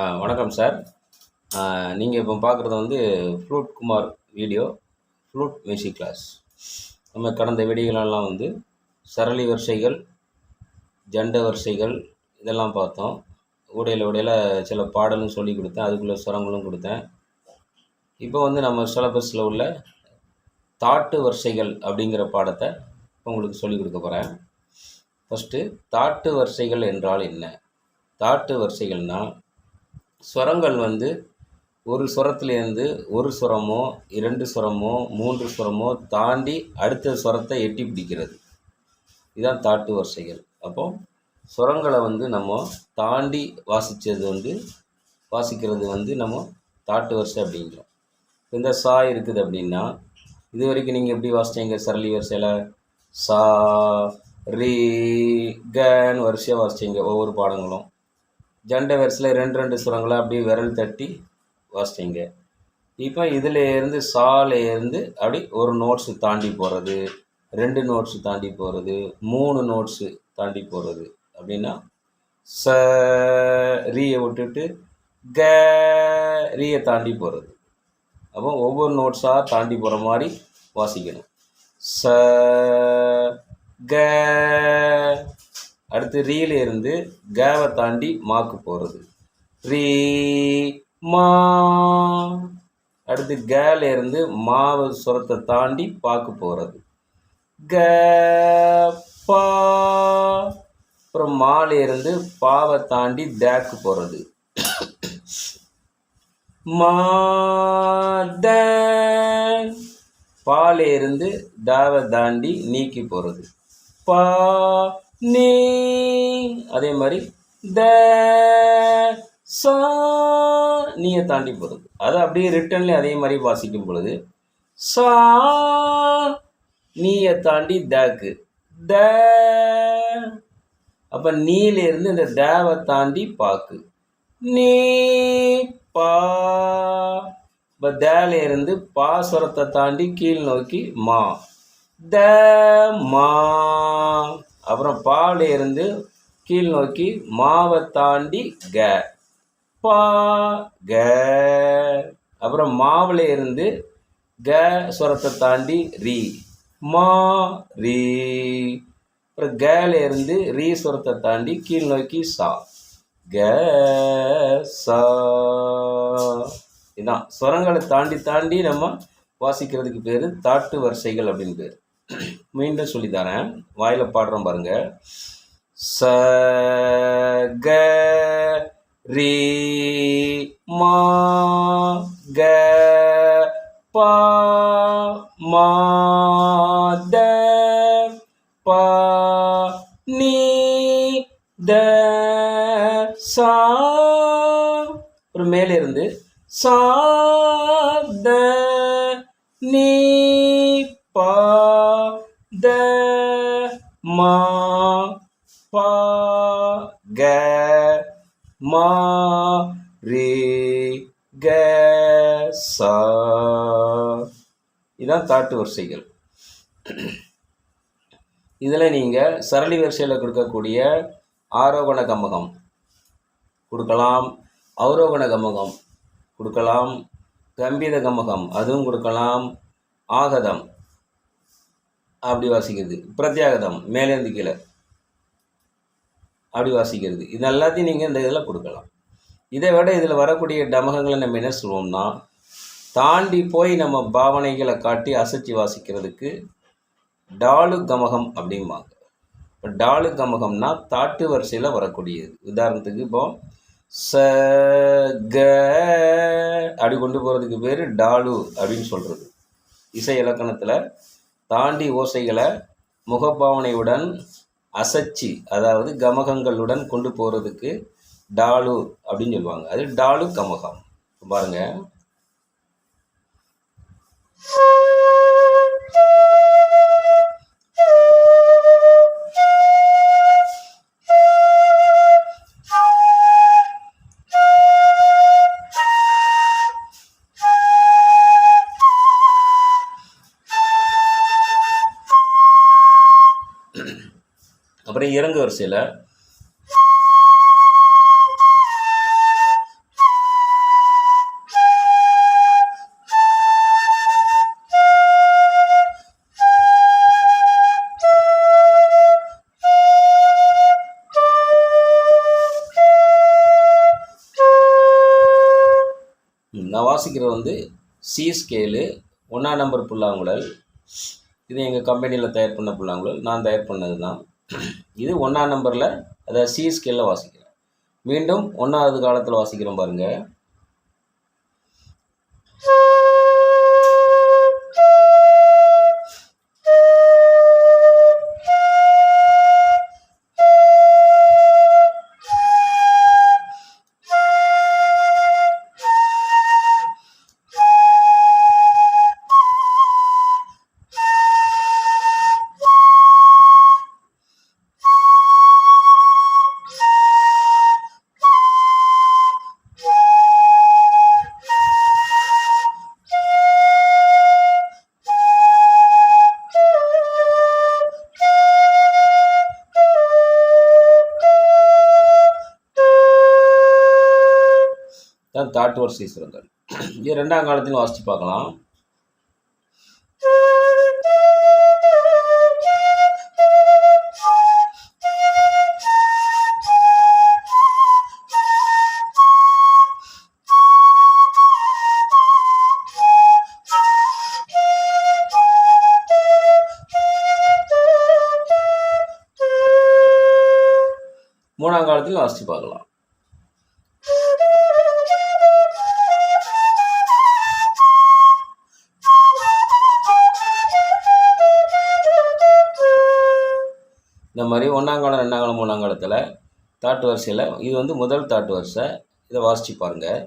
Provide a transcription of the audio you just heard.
ஆ வணக்கம் சார். நீங்கள் இப்போ பார்க்குறது வந்து flute Kumar video flute music class. நம்ம கடந்த வீடியோலாம் வந்து சரளி வரிசைகள் ஜண்ட வரிசைகள் இதெல்லாம் பார்த்தோம். உடையில் உடையில் சில பாடலும் சொல்லி கொடுத்தேன் அதுக்குள்ளே சுரங்களும் கொடுத்தேன். இப்போ வந்து நம்ம சிலபஸில் உள்ள தாட்டு வரிசைகள் அப்படிங்கிற பாடத்தை இப்போ உங்களுக்கு சொல்லிக் கொடுக்க போகிறேன் ஃபஸ்ட்டு தாட்டு வரிசைகள் என்றால் என்ன? தாட்டு வரிசைகள்னால் ஸ்வரங்கள் வந்து ஒரு சுரத்துலேருந்து ஒரு சுரமோ இரண்டு சுரமோ மூன்று சுரமோ தாண்டி அடுத்த சுரத்தை எட்டி பிடிக்கிறது. இதுதான் தாட்டு வரிசைகள். அப்போ சுரங்களை வந்து நம்ம தாண்டி வாசித்தது வந்து வாசிக்கிறது வந்து நம்ம தாட்டு வரிசை அப்படிங்கிறோம். இந்த சா இருக்குது அப்படின்னா இது வரைக்கும் நீங்கள் எப்படி வாசிச்சிங்க? சரளி வரிசையில் சா ரீ கன்னு வரிசையாக வாசிச்சீங்க ஒவ்வொரு பாடங்களும். ஜண்ட வரிசையில் ரெண்டு ரெண்டு சுரங்களை அப்படியே விரல் தட்டி வாசிச்சீங்க இப்போ இதில் இருந்து சால இருந்து அப்படி ஒரு நோட்ஸு தாண்டி போகிறது ரெண்டு நோட்ஸு தாண்டி போகிறது மூணு நோட்ஸு தாண்டி போகிறது அப்படின்னா ச ரீயை விட்டுட்டு க ரீயை தாண்டி போகிறது அப்போ ஒவ்வொரு நோட்ஸாக தாண்டி போகிற மாதிரி வாசிக்கணும். ச க அடுத்து ரீல இருந்து கேவை தாண்டி மாக்கு போகிறது ரீ மா. அடுத்து கேல இருந்து மாவு சுரத்தை தாண்டி பாக்கு போகிறது க பா. அப்புறம் மால இருந்து பாவை தாண்டி தேக்கு போகிறது மாத பால இருந்து தாவை தாண்டி நீக்கி போகிறது பா. நீ. அதே மாதிரி த சா நீயை தாண்டி போகிறது அது அப்படியே ரிட்டன்லேயே அதே மாதிரி வாசிக்கும் பொழுது சா நீயை தாண்டி தேக்கு. த அப்போ நீலேருந்து இந்த தேவை தாண்டி பாக்கு. நீ பா இப்போ தேலேருந்து பா சுரத்தை தாண்டி கீழ் நோக்கி மா. த மா. அப்புறம் பால் இருந்து கீழ் நோக்கி மாவை தாண்டி க. பா க. அப்புறம் மாவில் இருந்து க சுரத்தை தாண்டி ரீ. மா ரீ. அப்புறம் கேல இருந்து ரீ சுரத்தை தாண்டி கீழ் நோக்கி சா. க சா. இதான். சுரங்களை தாண்டி தாண்டி நம்ம வாசிக்கிறதுக்கு பேர் தாட்டு வரிசைகள் அப்படின்னு பேர். மீண்டும் சொல்லி தரேன். வாயில் பாடுறோம் பாருங்க. ச க ரீ மா க பா மா த பா நீ த சா. ஒரு மேலே இருந்து சா த நீ பா த மா பா க மா ரே க சா இதான் தாட்டு வரிசைகள். இதில் நீங்கள் சரளி வரிசையில் கொடுக்கக்கூடிய ஆரோகண கமகம் கொடுக்கலாம் அவரோகண கமகம் கொடுக்கலாம் கம்பீர கமகம் அதுவும் கொடுக்கலாம் ஆகதம். அப்படி வாசிக்கிறது. பிரத்யாகதம் மேலேருந்து கீழே. அப்படி வாசிக்கிறது. இது எல்லாத்தையும் நீங்கள் இந்த இதில் கொடுக்கலாம். இதை விட இதில் வரக்கூடிய டமகங்களை நம்ம என்ன சொல்லுவோம்னா தாண்டி போய் நம்ம பாவனைகளை காட்டி அசைச்சு வாசிக்கிறதுக்கு டாலு கமகம் அப்படிம்பாங்க. இப்போ டாலு கமகம்னா தாட்டு வரிசையில் வரக்கூடியது. உதாரணத்துக்கு இப்போ ச க அப்படி கொண்டு போகிறதுக்கு பேர் டாலு அப்படின்னு சொல்கிறது இசை இலக்கணத்தில் தாண்டி ஓசைகளை முகபாவனையுடன் அசைச்சி அதாவது கமகங்களுடன் கொண்டு போகிறதுக்கு டாலு அப்படின்னு சொல்லுவாங்க. அது டாலு கமகம். பாருங்க. அப்புறம் இறங்கு வரிசையில் நான் வாசிக்கிறது வந்து சி ஸ்கேலு ஒன்றாம் நம்பர் புல்லாங்குழல். இது எங்கள் கம்பெனியில் தயார் பண்ண புல்லாங்குழல். நான் தயார் பண்ணது தான் இது ஒன்றாம் நம்பரில் அதாவது சி ஸ்கேலில் வாசிக்கிறேன். மீண்டும் ஒன்றாவது காலத்தில் வாசிக்கிறோம் பாருங்கள் தான் தாட்டு வரிசை இது ரெண்டாம் காலத்திலும் வாசித்து பார்க்கலாம். மூணாம் காலத்திலும் வாசித்து பார்க்கலாம். இந்த மாதிரி ஒன்றாம் காலம் ரெண்டாம் தாட்டு வரிசையில் இது வந்து முதல் தாட்டு வரிசை. இதை வாசித்து பாருங்கள்